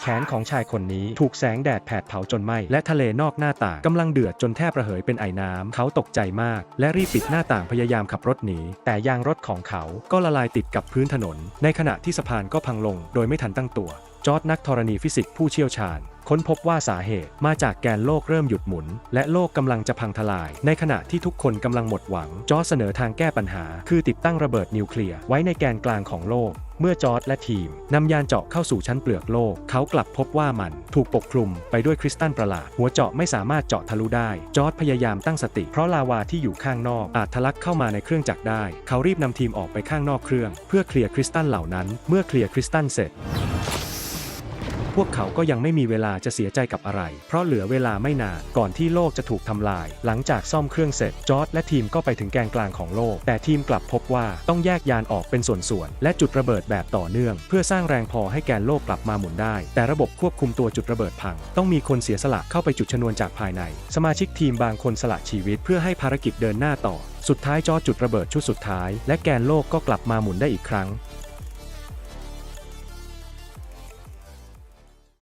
แขนของชายคนนี้ถูกแสงแดดแผดเผาจนไหม้และทะเลนอกหน้าต่างกำลังเดือดจนแทบระเหยเป็นไอน้ำ เขาตกใจมาก และรีบปิดหน้าต่างพยายามขับรถหนี แต่ยางรถของเขาก็ละลายติดกับพื้นถนน ในขณะที่สะพานก็พังลง โดยไม่ทันตั้งตัว จอร์ดนักธรณีฟิสิกส์ผู้เชี่ยวชาญ ค้นพบว่าสาเหตุมาจากแกนโลกเริ่มหยุดหมุน และโลกกำลังจะพังทลาย ในขณะที่ทุกคนกำลังหมดหวัง จอร์ดเสนอทางแก้ปัญหา คือติดตั้งระเบิดนิวเคลียร์ไว้ในแกนกลางของโลก เมื่อจอร์ดและทีมนำยานเจาะเข้าสู่ชั้นเปลือกโลก เขากลับพบว่ามันถูกปกคลุมไปด้วยคริสตัลประหลาด หัวเจาะไม่สามารถเจาะทะลุได้ จอร์ดพยายามตั้งสติ เพราะลาวาที่อยู่ข้างนอกอาจทะลักเข้ามาในเครื่องจักรได้ เขารีบนำทีมออกไปข้างนอกเครื่อง เพื่อเคลียร์คริสตัลเหล่านั้น เมื่อเคลียร์คริสตัลเสร็จ พวกเขาก็ยังไม่มีเวลาจะเสียใจกับอะไร เพราะเหลือเวลาไม่นานก่อนที่โลกจะถูกทำลาย หลังจากซ่อมเครื่องเสร็จ จอร์ดและทีมก็ไปถึงแกนกลางของโลก แต่ทีมกลับพบว่าต้องแยกยานออกเป็นส่วนๆ และจุดระเบิดแบบต่อเนื่อง เพื่อสร้างแรงพอให้แกนโลกกลับมาหมุนได้ แต่ระบบควบคุมตัวจุดระเบิดพัง ต้องมีคนเสียสละเข้าไปจุดชนวนจากภายใน สมาชิกทีมบางคนสละชีวิตเพื่อให้ภารกิจเดินหน้าต่อ สุดท้ายจอจุดระเบิดชุดสุดท้าย และแกนโลกก็กลับมาหมุนได้อีกครั้ง